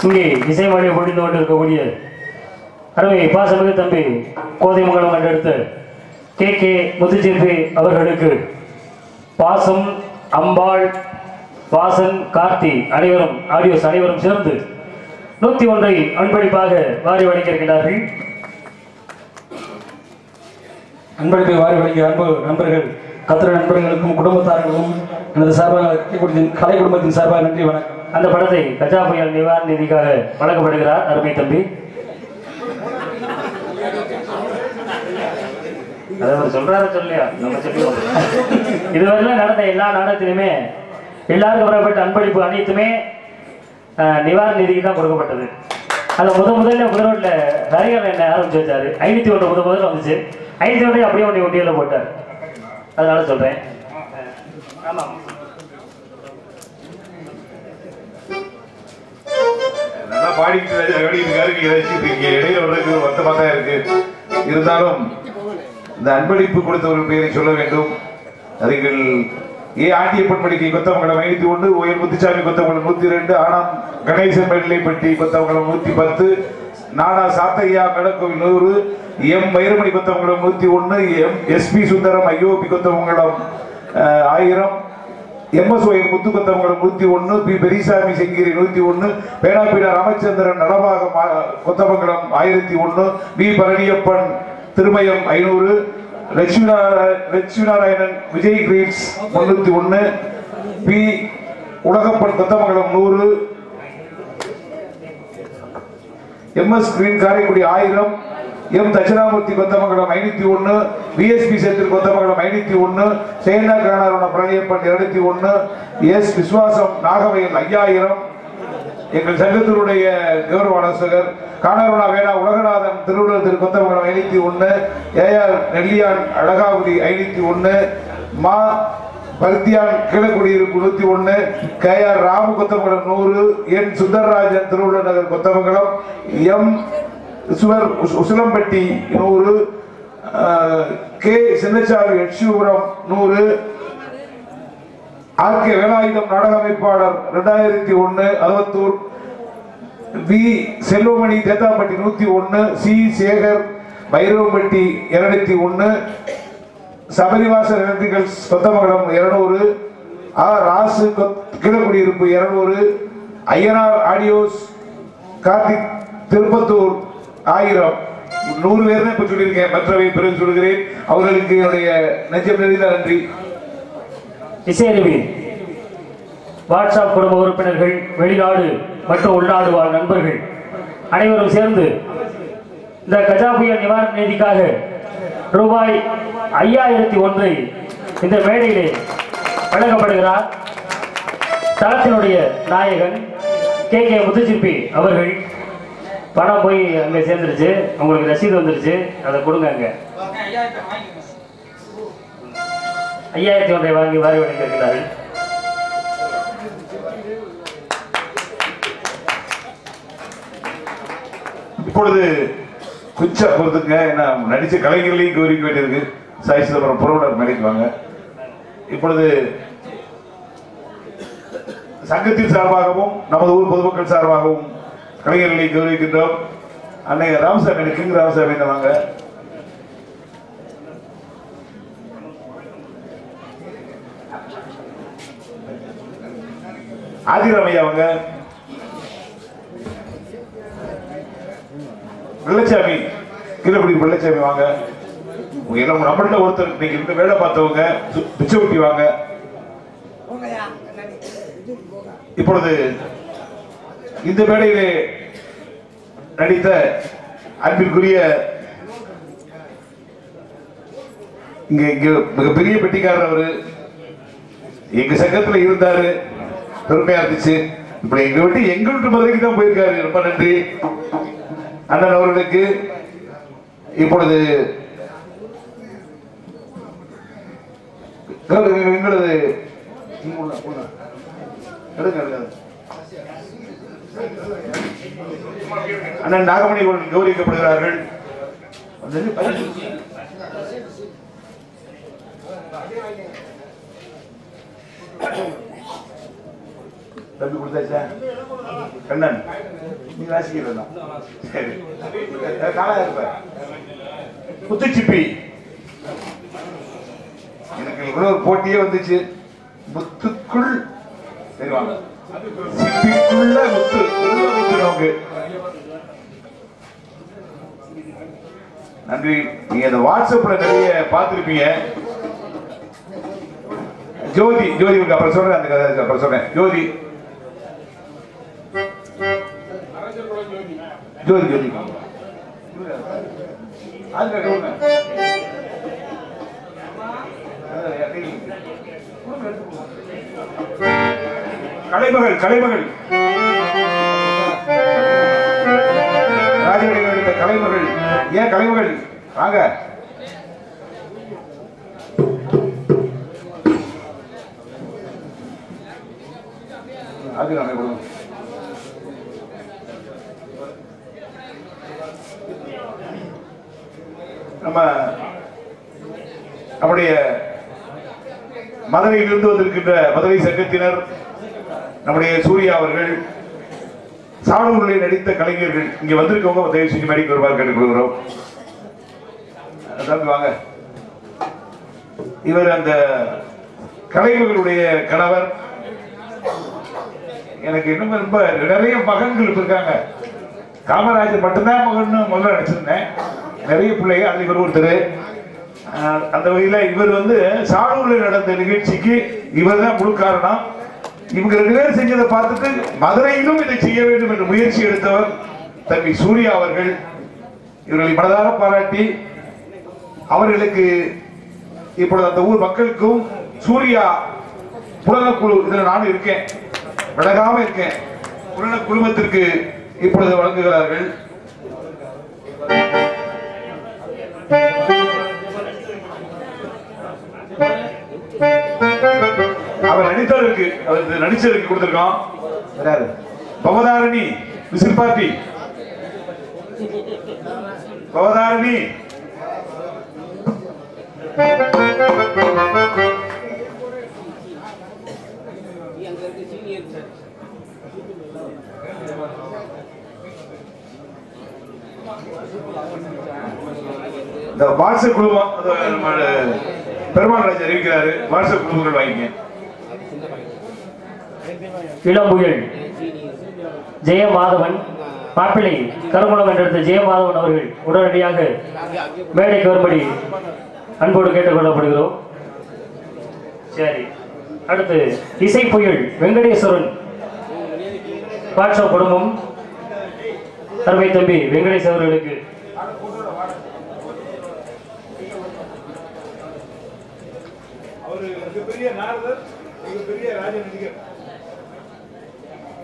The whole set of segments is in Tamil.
இங்கே இசைமொழியை பொழிந்து கொண்டு இருக்கக்கூடிய அருமை பாசமிகு தம்பி கோதைமங்கலம் கண்டெடுத்த கே. கே. முத்துச்சிற்பி அவர்களுக்கு பாசம் அம்பாள் வாசன் கார்த்தி அனைவரும் ஆடியோஸ் அனைவரும் சேர்ந்து நூத்தி ஒன்றை அன்பளிப்பாக வாரி வழங்கியிருக்கிறார்கள் அன்பளிப்பை வாரி வழங்கிய அன்பு நண்பர்கள் கத்திர நண்பர்களுக்கும் குடும்பத்தார்களுக்கும் எனது சார்பாக கலை குடும்பத்தின் சார்பாக நன்றி வணக்கம். அந்த படத்தை கஜா புயல் நிவாரண நிதிக்காக வழங்கப்படுகிறார் அருமை தம்பி. அதை அவர் சொல்றாரு சொல்லியா நம்ம சொல்லுவோம் இதுவரையிலும் நடந்த எல்லா நாடகத்திலுமே எல்லாருக்கும் வரப்பட்ட அன்பளிப்பு அனைத்துமே நிவாரண நிதிக்கு தான் கொடுக்கப்பட்டது. அதில் முத முதல்ல முதலோட்டில் ஹரிகர் என்ன ஆரம்பிச்சு வச்சாரு ஐநூற்றி ஒன்று முத முதல்ல வந்துச்சு. ஐநூற்றி ஒன்றே அப்படியே ஒன்று ஒட்டியில் போட்டார். அதனால சொல்றேன். ஆமாம் நல்லா பாடிட்டு பாடிட்டு இருக்காரு. நீங்க ரசிச்சுட்டு இருக்கீங்க. இடையில வர்றதுக்கு வருத்தமா தான் இருக்கு. இருந்தாலும் இந்த அன்பளிப்பு கொடுத்தவர்கள் பெயரை சொல்ல வேண்டும். அதுகள் ஏ ஆண்டியப்பன் பண்படிக்கு கொத்தமங்கலம் ஐநூத்தி ஒன்று ஓயல் முத்துசாமி கொத்தமங்கலம் நூத்தி ரெண்டு ஆனாம் கணேசன் மேல்நிலைப்பட்டி கொத்தமங்கலம் நூத்தி பத்து நானா சாத்தையா கடக்கோவில் நூறு எம் வைரமணி கொத்தமங்கலம் நூத்தி ஒன்று M SP Sundaram IOB Kothamangalam ஆயிரம் எம்எஸ்ஒயில் முத்து கொத்தமங்கலம் நூத்தி ஒன்னு பி பெரியசாமி செங்கிரி நூத்தி ஒன்னு பேனாபீடா ராமச்சந்திரன் நலபாகம் கொத்தமங்கலம் ஆயிரத்தி ஒன்னு பி பழனியப்பன் திருமயம் ஐநூறு லட்சுமி நாரா- லட்சுமி நாராயணன் விஜய் கிரீட்ஸ் முன்னூத்தி ஒன்னு பி உலகப்பன் கொத்தமங்கலம் நூறு எம்எஸ் கிரீன் காரைக்குடி ஆயிரம் எம் தட்சிணாமூர்த்தி கொத்தமங்கலம் ஐநூத்தி ஒன்னு விஎஸ்பி சேத்தில் கொத்தமங்கலம் ஐநூத்தி ஒன்னு சேனா காணாரோட பழனியப்பன் இருநூத்தி ஒன்னு எஸ் விஸ்வாசம் நாகவயல் ஐயாயிரம். எங்கள் சங்கத்தினுடைய கௌரவ ஆலோசகர் காணாரோனா வேணா உலகநாதன் திருவள்ளுவர் திரு கொத்தமங்கலம் ஐநூத்தி ஒன்னு ஏஆர் நெல்லியான் அழகாவதி ஐநூத்தி ஒன்னு மா பருத்தியான் கீழக்குடியிருப்பு நூத்தி ஒன்னு கே ஆர் ராமு கொத்தமங்கலம் நூறு என் சுந்தரராஜன் திருவள்ளுவர் நகர் கொத்தமங்கலம் எம் சுவர் உஸ்- உசிலம்பட்டி நூறு கே சின்னச்சாமி எட்சிபுரம் நூறு. ஆர் கே வேலாயுதம் நாடக அமைப்பாளர் ரெண்டாயிரத்தி ஒன்னு அறுபத்தூர் வி செல்வமணி தேத்தாம்பட்டி நூத்தி ஒன்னு சி சேகர் பைரவம்பட்டி இருநூத்தி ஒன்னு. சபரிவாச எலக்ட்ரிக்கல் கொத்தமங்கலம் இருநூறு. ஆர் ராசு கீழக்குடியிருப்பு இருநூறு. ஐயனார் ஆடியோஸ் கார்த்திக் திருப்பத்தூர். ஆயிரம். நூறு பேர் தான் இப்ப சொல்லியிருக்கேன். மற்றவை பிறகு சொல்கிறேன். அவர்களுக்கு என்னுடைய நெஞ்சம் நிறைந்த நன்றி. இசையருவி வாட்ஸ்அப் குடும்ப உறுப்பினர்கள் வெளிநாடு மற்றும் உள்நாடு வாழ் நண்பர்கள் அனைவரும் சேர்ந்து இந்த கஜா புயல் நிவாரண நிதிக்காக ரூபாய் ஐயாயிரத்தி ஒன்றை இந்த மேடையிலே வழங்கப்படுகிறார். தளத்தினுடைய நாயகன் கே கே முத்துச்சிப்பி அவர்கள். பணம் போய் அங்கே சேர்ந்துருச்சு. உங்களுக்கு ரசீது வந்துருச்சு. அதை கொடுங்க அங்கே. ஐயாயிரத்தி ஒன்றை வாங்கி வாரி வழங்கியிருக்கிறார்கள் இப்பொழுது குச்சா பொறுத்துங்க. ஏன்னா நடிச்ச கலைஞர்களையும் கௌரிக்க வேண்டியிருக்கு. சாய் சிதம்பரம் புறவுடர் மேடைக்கு வாங்க. இப்பொழுது சங்கத்தின் சார்பாகவும் நமது ஊர் பொதுமக்கள் சார்பாகவும் கலைஞர்களை கௌரவிக்கின்றோம். அன்னை ராமசாமி கிங் ராமசாமி வாங்க? ஆதிராமையா அவங்க வெள்ளச்சாமி கீழக்குடி வெள்ளச்சாமி வாங்க. எல்லாம் நம்மள்ட்ட ஒருத்தர் நீங்க இந்த வேலை பார்த்தவங்க பிச்சை ஊட்டி வாங்க. இப்பொழுது இந்த மேடையிலே நடித்த அன்பிற்குரிய இங்க இங்க மிகப்பெரிய பெட்டிக்காரர் அவரு. எங்க சங்கத்துல இருந்தாரு. பெருமையா இருந்துச்சு. இப்படி எங்க விட்டு எங்கள்கிட்ட மதுரைக்கு தான் போயிருக்காரு. ரொம்ப நன்றி. அண்ணன் அவர்களுக்கு இப்பொழுது எங்களது எடுங்க, எடுங்க. அண்ணன் நாகமணி கௌரவிக்கப்படுகிறார்கள். தம்பி கொடுத்தாச்சா? கண்ணன் நீ ராசிக்கிறதா சரி. காலா இருப்ப. முத்துச்சிப்பி எனக்கு இவ்வளவு ஒரு போட்டியே வந்துச்சு. முத்துக்குள் சரி வாங்க சிப்பிக்குள்ள முத்து உள்ள முத்து நமக்கு நன்றி. நீங்க அந்த வாட்ஸ்அப்ல நிறைய பார்த்திருப்பீங்க. ஜோதி ஜோதி உங்களுக்கு அப்புறம் சொல்றேன் அந்த கதை அப்புறம் சொல்றேன். ஜோதி. ஜோதி ஜோதி. அது கலைமகள் கலைமகள். ராஜவடி எடுத்த கலைமகள். ஏன் கலைமகள்? வாங்க. அது நம்ம கொடுங்க. நம்ம நம்முடைய மதுரையிலிருந்து வந்திருக்கின்ற மதுரை சங்கத்தினர் நம்முடைய சூர்யா அவர்கள் சாணூரில் நடித்த கலைஞர்கள். இங்க வந்திருக்கவங்க தயவு செஞ்சு மேடைக்கு வருவார் கேட்டுக்கொள்கிறோம் தம்பி வாங்க. இவர் அந்த கலைஞர்களுடைய கணவர். எனக்கு இன்னும் ரொம்ப நிறைய மகன்கள் இருக்காங்க. காமராஜர் மட்டும்தான் மகன் முதல்ல நினைச்சிருந்தேன் நிறைய பிள்ளைங்க அது இவர் ஒருத்தர். அந்த வகையில் இவர் வந்து சாணூரில் நடந்த நிகழ்ச்சிக்கு இவர் தான் முழு காரணம். இவங்க ரெண்டு பேரும் செஞ்சதை பார்த்துட்டு மதுரையிலும் இதை செய்ய வேண்டும் என்று முயற்சி எடுத்தவர் தம்பி சூர்யா அவர்கள். இவர்களை மனதாக பாராட்டி அவர்களுக்கு இப்பொழுது அந்த ஊர் மக்களுக்கும் சூர்யா புலனக்குழு இதில் நானும் இருக்கேன் விலகாம இருக்கேன் புலன குழுமத்திற்கு இப்பொழுது வழங்குகிறார்கள். அவர் நடித்தவருக்கு அவர் நடிச்சதுக்கு கொடுத்திருக்கோம். யாரு? Bhavatharini whistle party. பவதாரணி. இந்த வாட்ஸ்அப் குழுமம் பெருமாள் ராஜ் அறிவிக்கிறாரு. வாட்ஸ்அப் குழுமங்கள் வாங்கிக்க இளம்புயல். ஜெயமாதவன் மாப்பிள்ளை கருமணம் என்றெடுத்த ஜெயமாதவன் அவர்கள் உடனடியாக மேடைக்கு வரும்படி அன்போடு கேட்டுக்கொள்ளப்படுகிறோம் சரி அடுத்து இசை புயல் வெங்கடேஸ்வரன் பாட்சா குடும்பம் அருமை தம்பி வெங்கடேஷ் அவர்களுக்கு. அவரு மிகப்பெரிய நாரதர் மிகப்பெரிய ராஜ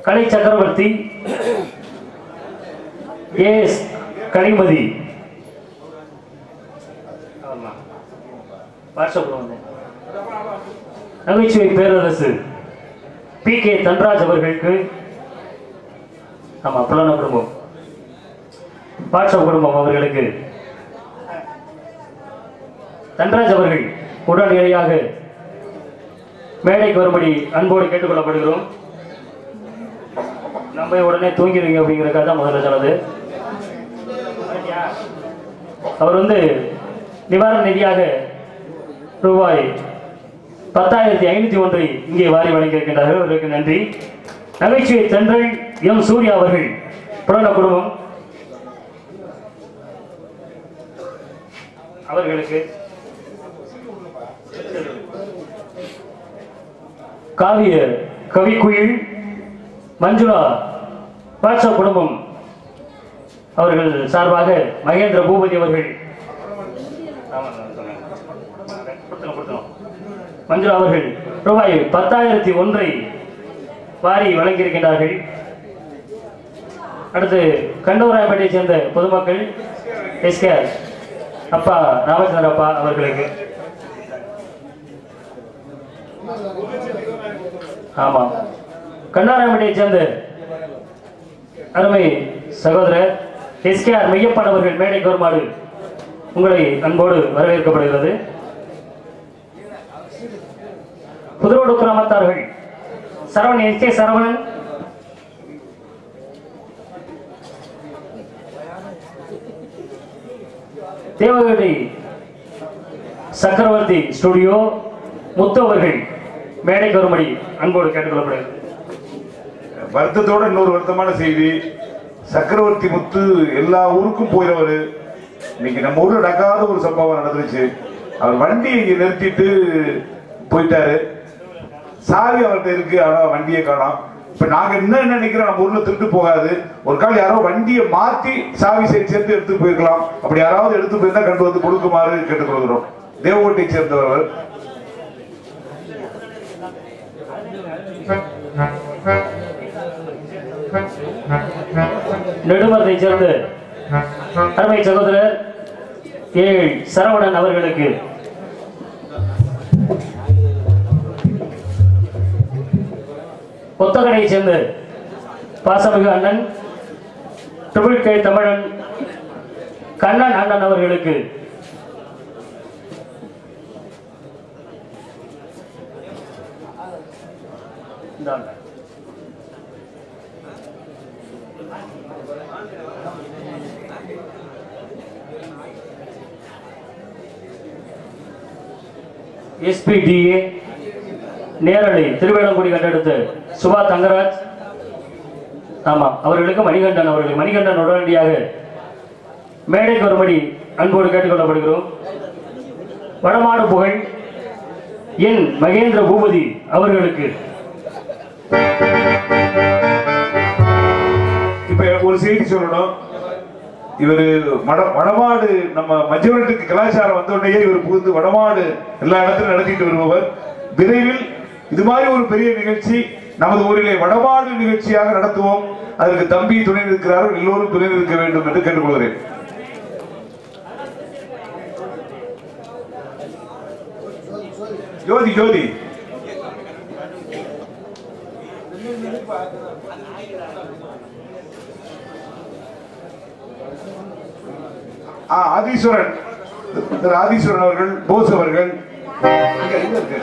கலை சக்கரவர்த்தி ஏஎஸ் கனிமதி. ஆமா. நகைச்சுவை பேரரசு பி கே தன்ராஜ் அவர்களுக்கு ஆமா புலன குடும்பம். பாட்சவ குடும்பம் அவர்களுக்கு. தன்ராஜ் அவர்கள் உடனடியாக மேடைக்கு வரும்படி அன்போடு கேட்டுக்கொள்ளப்படுகிறோம். நம்ம உடனே தூங்கிடுவீங்க அப்படிங்கிறக்காக தான் முதல்ல சொன்னது. அவர் வந்து நிவாரண நிதியாக ரூபாய் பத்தாயிரத்தி ஐநூத்தி ஒன்றை இங்கே வாரி வழங்கியிருக்கின்றார்கள் அவருக்கு நன்றி. நகைச்சுவை தென்றல் எம் சூர்யா அவர்கள் புலன குடும்பம். அவர்களுக்கு காவிய கவிக்குயில் மஞ்சுளா பாட்சா குடும்பம் அவர்கள் சார்பாக மகேந்திர பூபதி அவர்கள். மஞ்சு மஞ்சுளா அவர்கள் ரூபாய் பத்தாயிரத்தி ஒன்றை வாரி வழங்கியிருக்கின்றார்கள். அடுத்து கண்டவராயப்பேட்டையை சேர்ந்த பொதுமக்கள் எஸ்கேஆர் அப்பா ராமச்சந்திர அப்பா அவர்களுக்கு. ஆமாம். கண்ணாராயப்பேட்டையை சேர்ந்த அருமை சகோதரர் எஸ்கேஆர் மையப்பன் அவர்கள் மேடைக்கு வருமாறு உங்களை அன்போடு வரவேற்கப்படுகிறது. புதுரோடு கிராமத்தார்கள் Saravanan S K Saravanan. Devakadi Chakravarthy studio Muthu அவர்கள் மேடைக்கு வரும்படி அன்போடு கேட்டுக்கொள்ளப்படுகிறது. வருத்தத்தோட இன்னொரு வருத்தமான செய்தி. சக்கரவர்த்தி முத்து எல்லா ஊருக்கும் போயிடவர் இன்னைக்கு நம்ம ஊரில் நடக்காத ஒரு சம்பவம் நடந்துருச்சு. அவர் வண்டியை இங்கே நிறுத்திட்டு போயிட்டாரு. சாவி அவர்கிட்ட இருக்கு ஆனால் வண்டியை காணோம். இப்போ நாங்கள் என்ன நினைக்கிறோம் நம்ம ஊரில் திருட்டு போகாது. ஒரு கால் யாரோ வண்டியை மாற்றி சாவி சே- சேர்த்து எடுத்து போயிருக்கலாம். அப்படி யாராவது எடுத்து போயிருந்தா கண்டு வந்து கொடுக்குமாறு கேட்டுக்கொள்கிறோம் தேவகோட்டை சேர்ந்தவர். நெடுமரத்தை சேர்ந்து அருமை சகோதரர் ஏழ் சரவணன் அவர்களுக்கு ஒத்தகடையை சேர்ந்த பாசமிகு அண்ணன் ட்ரிபிள் கே தமிழன் கண்ணன் அண்ணன் அவர்களுக்கு இந்தாங்க. எஸ்பிடிஏ நேரடி திருவேளங்குடி கண்டெடுத்து சுபா தங்கராஜ். ஆமா அவர்களுக்கு மணிகண்டன் அவர்கள் மணிகண்டன் உடனடியாக மேடைக்கு வரும்படி அன்போடு கேட்டுக்கொள்ளப்படுகிறோம். வடமாடு புகழ் என் மகேந்திர பூபதி அவர்களுக்கு ஒரு செய்தி சொல்லணும். இவரு மட வடமாடு நம்ம மஞ்சவரட்டுக்கு கலாச்சாரம் வந்த உடனே இவர் புகுந்து வடமாடு எல்லா இடத்திலும் நடத்திட்டு வருபவர். விரைவில் இது மாதிரி ஒரு பெரிய நிகழ்ச்சி நமது ஊரிலே வடமாடு நிகழ்ச்சியாக நடத்துவோம். அதற்கு தம்பி துணை நிற்கிறார்கள் எல்லோரும் துணை நிற்க வேண்டும் என்று கேட்டுக்கொள்கிறேன். ஜோதி ஜோதி. ஆதீஸ்வரன். திரு ஆதீஸ்வரன் அவர்கள் போஸ் அவர்கள். இங்க, இங்க இருக்கு.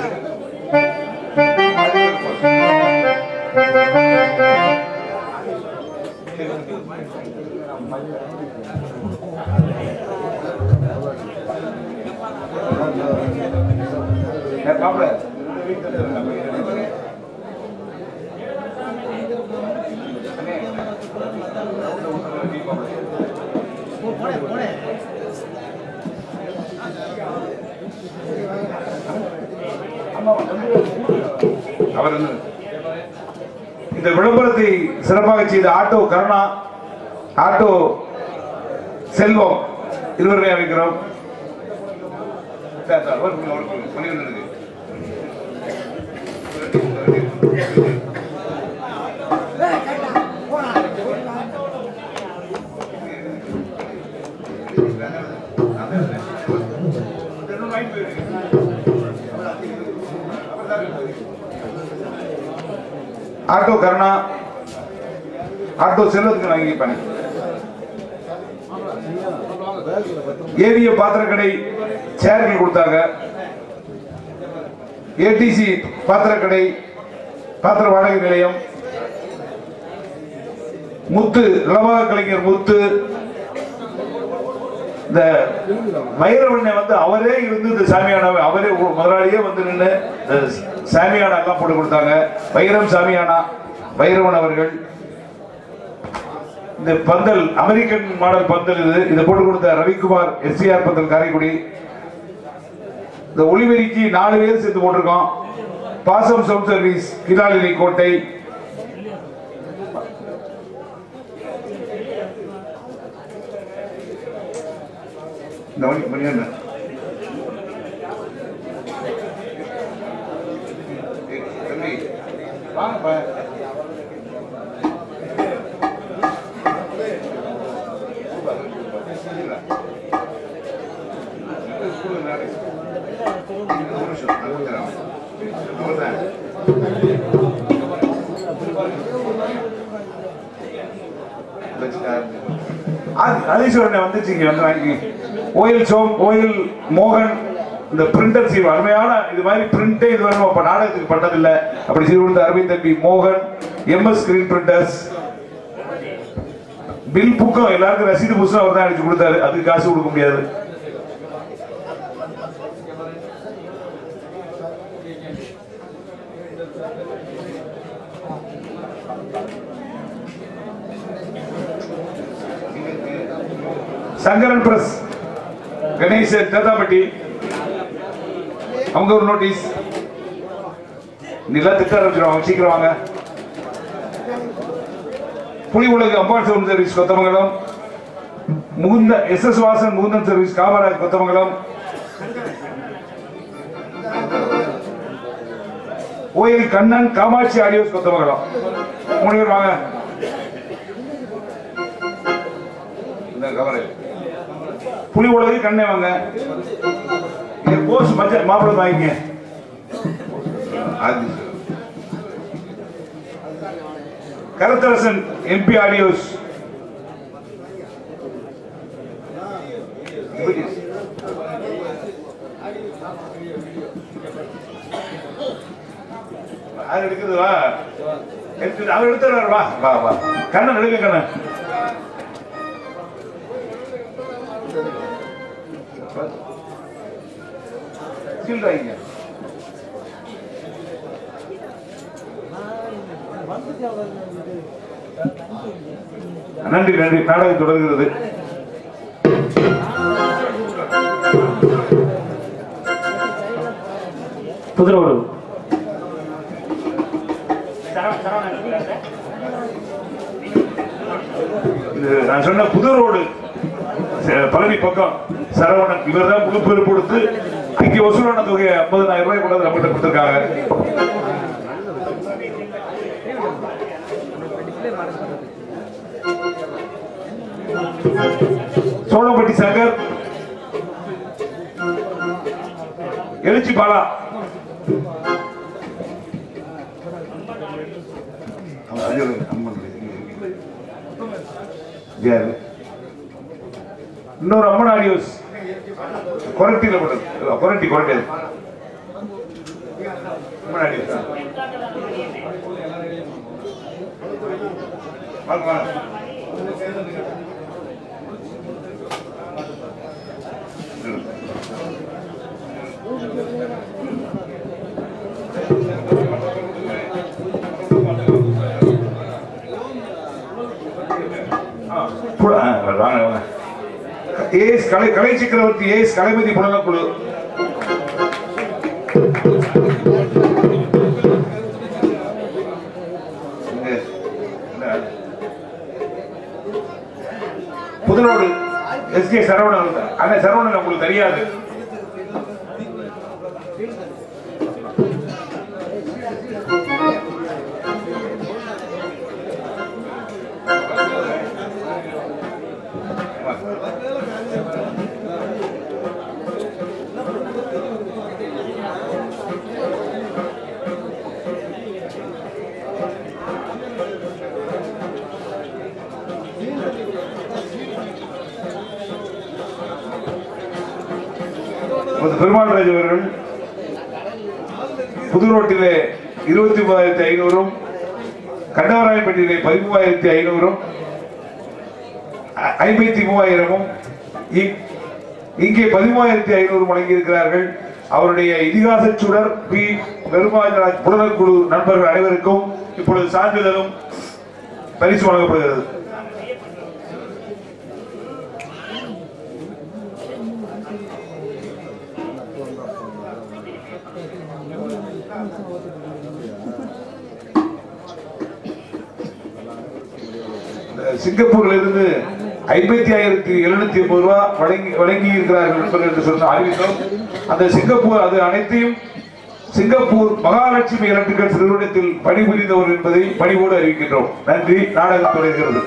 ஏ, மாப்பிள்ளை. அவர் இந்த விளம்பரத்தை சிறப்பாக செய்த ஆட்டோ கருணா ஆட்டோ செல்வம் இருவரை அழைக்கிறோம். சார், சார், ஒரு நிமிஷம், ஒரு இருக்கு. ஆட்டோ கருணா ஆட்டோ செல்வத்துக்கு இங்கே பண்ணி ஏவிய பாத்திரக்கடை சேர்கள் கொடுத்தாங்க. ஏடிசி பாத்திரக்கடை பாத்திர வாடகை நிலையம். முத்து இளவாக கலைஞர் முத்து இந்த மயிரவண்ணை வந்து அவரே இருந்து இந்த சாமியான அவரே முதலாளியே வந்து நின்று சாமியானா எல்லாம் போட்டு கொடுத்தாங்க. வைரம் சாமியானா வைரவன் அவர்கள். இந்த பந்தல் அமெரிக்கன் மாடல் பந்தல் இது. இதை போட்டு கொடுத்த ரவிக்குமார் எஸ்சிஆர் பந்தல் காரைக்குடி. இந்த ஒளிவெறிக்கு நாலு பேர் சேர்த்து போட்டிருக்கோம். பாசம் சவுண்ட் சர்வீஸ் கிலாலினி கோட்டை. இந்த மணி மணி என்ன ஏய், தம்பி, வாங்கப்பா. ஒரு நிமிஷம், வந்துச்சு இங்க வந்து வாங்கி ஓயில் சோம் ஓயில் மோகன் இந்த பிரிண்டர் சீவ் அருமையான இது மாதிரி பிரிண்டே இது வரைக்கும் அப்போ நாடகத்துக்கு பண்ணதில்லை. அப்படி சீர் கொடுத்த அரவிந்த் தம்பி மோகன் எம்எஸ் ஸ்கிரீன் பிரிண்டர்ஸ் பில் புக்கம் எல்லாருக்கும் ரசீது புஸ்தகம் அவர் தான் அடிச்சு கொடுத்தாரு. அதுக்கு காசு கொடுக்க முடியாது. சங்கரன் பிரஸ் கணேச தேதாபட்டி அவங்க ஒரு நோட்டீஸ் நிலா திட்டம் இருக்கிறவங்க சீக்கிரம் வாங்க. புலி உலக Ambal sound service Kothamangalam. Mukunda S S Vasan Mukundan service Kamaraj Kothamangalam. Oil Kannan Kamakshi audios Kothamangalam. மூணு பேர் வாங்க. இந்த கவரை. புலி உலகு கண்ணே வாங்க. இது போஸ் மச்ச மாப்பிள்ளை அது. கருத்தரசன் எம்பி ஆடியோஸ் யார் எடுக்குது? வா. எடுத்து அவர் எடுத்துறாரு வா. வா வா. கண்ணன் எடுக்க கண்ணன் சீல் வாங்கிங்க. நன்றி நன்றி. நாடகம் தொடர்கிறது. புதுரோடு இது நான் சொன்ன புது ரோடு பழனி பக்கம் சரவணன் இவர் தான் முழு பேர் கொடுத்து இங்க வசூலான தொகையை ஐம்பதாயிரம் ரூபாய் கொண்டாந்து நம்மகிட்ட கொடுத்துருக்காங்க. சோழப்பட்டி சங்கர் எழுச்சி பாலா அவன் அம்மன் இன்னொரு அம்மன் ஆடியோஸ் கொரட்டியில் போட்டது குரட்டி குரட்டியது அம்மன் ஆடியோஸ் வாங்க வாங்க புல- ஆ, வாங்க வாங்க ஏஎஸ் கலை கலை சக்கரவர்த்தி ஏஎஸ் கலைமதி புலனக்குழு இங்க, எஸ் கே சரவணன் அந்த சரவணன் உங்களுக்கு தெரியாது. நமது பெருமாள் அவர்கள் புது ரோட்டிலே இருபத்தி மூவாயிரத்தி ஐநூறும் கண்டவராயப்பட்டியிலே பதிமூவாயிரத்தி ஐநூறும் ஐம்பத்தி மூவாயிரமும் இ- இங்கே பதிமூவாயிரத்தி ஐநூறு வழங்கியிருக்கிறார்கள். அவருடைய இதிகாச சுடர் பி. பெருமாள்ராஜ் புலனக்குழு நண்பர்கள் அனைவருக்கும் இப்பொழுது சான்றிதழும் பரிசு வழங்கப்படுகிறது. சிங்கப்பூர்ல இருந்து ஐம்பத்தி ஆயிரத்தி எழுநூத்தி எண்பது ரூபாய் வழங்கி வழங்கி இருக்கிறார்கள் என்று சொன்ன அறிவித்தோம். அந்த சிங்கப்பூர் அது அனைத்தையும் சிங்கப்பூர் மகாலட்சுமி எலக்ட்ரிக்கல்ஸ் நிறுவனத்தில் பணிபுரிந்தவர் என்பதை பணிவோடு அறிவிக்கின்றோம். நன்றி. நாடகம் தொடர்கிறது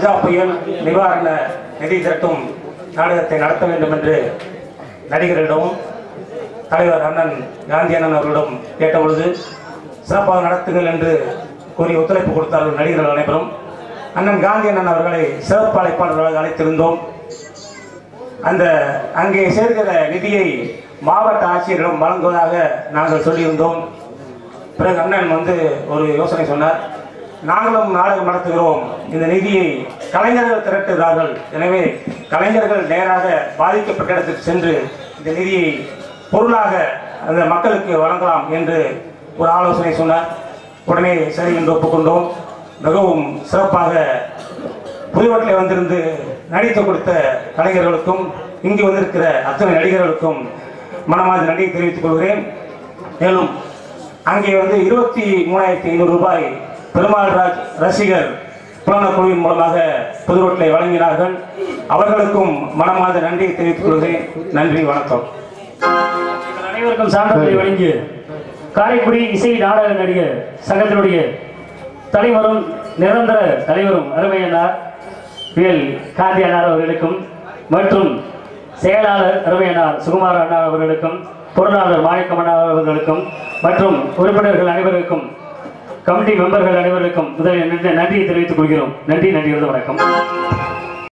கஜா புயல் நிவாரண நிதி திரட்டும் நாடகத்தை நடத்த வேண்டும் என்று நடிகர்களிடமும் தலைவர் அண்ணன் காந்தி அண்ணன் அவர்களிடம் கேட்டபொழுது சிறப்பாக நடத்துங்கள் என்று கூறி ஒத்துழைப்பு கொடுத்தார்கள் நடிகர்கள் அனைவரும். அண்ணன் காந்தி அண்ணன் அவர்களை சிறப்பு அழைப்பாளர்களாக அழைத்திருந்தோம். அந்த அங்கே சேர்க்கிற நிதியை மாவட்ட ஆட்சியரிடம் வழங்குவதாக நாங்கள் சொல்லியிருந்தோம். பிறகு அண்ணன் வந்து ஒரு யோசனை சொன்னார். நாங்களும் நாடகம் நடத்துகிறோம். இந்த நிதியை கலைஞர்கள் திரட்டுகிறார்கள். எனவே கலைஞர்கள் நேராக பாதிக்கப்பட்ட இடத்துக்கு சென்று இந்த நிதியை பொருளாக அந்த மக்களுக்கு வழங்கலாம் என்று ஒரு ஆலோசனை சொன்னார். உடனே சரி என்று ஒப்புக்கொண்டோம். மிகவும் சிறப்பாக புதுவட்டில் வந்திருந்து நடித்து கொடுத்த கலைஞர்களுக்கும் இங்கு வந்திருக்கிற அத்தனை நடிகர்களுக்கும் மனமார்ந்த நன்றியை தெரிவித்துக் கொள்கிறேன். மேலும் அங்கே வந்து இருபத்தி மூணாயிரத்தி ஐநூறு ரூபாய் பெருமாள் ராஜ் ரசிகர் புலனக் குழுவின் மூலமாக புதுரோட்டில் வழங்கினார்கள். அவர்களுக்கும் மனமார்ந்த நன்றியை தெரிவித்துக் கொள்கிறேன். நன்றி வணக்கம். அனைவருக்கும் சான்றிதழை வழங்கி காரைக்குடி இசை நாடக நடிகர் சங்கத்தினுடைய தலைவரும் நிரந்தர தலைவரும் அருமையனார் பிஎல் காந்தி அண்ணார் அவர்களுக்கும் மற்றும் செயலாளர் அருமையனார் சுகுமார் அண்ணா அவர்களுக்கும் பொருளாளர் மாணிக்கம் அண்ணா அவர்களுக்கும் மற்றும் உறுப்பினர்கள் அனைவருக்கும் கமிட்டி மெம்பர்கள் அனைவருக்கும் முதலில் நன்றியை தெரிவித்துக் கொள்கிறோம். நன்றி நன்றி வணக்கம்.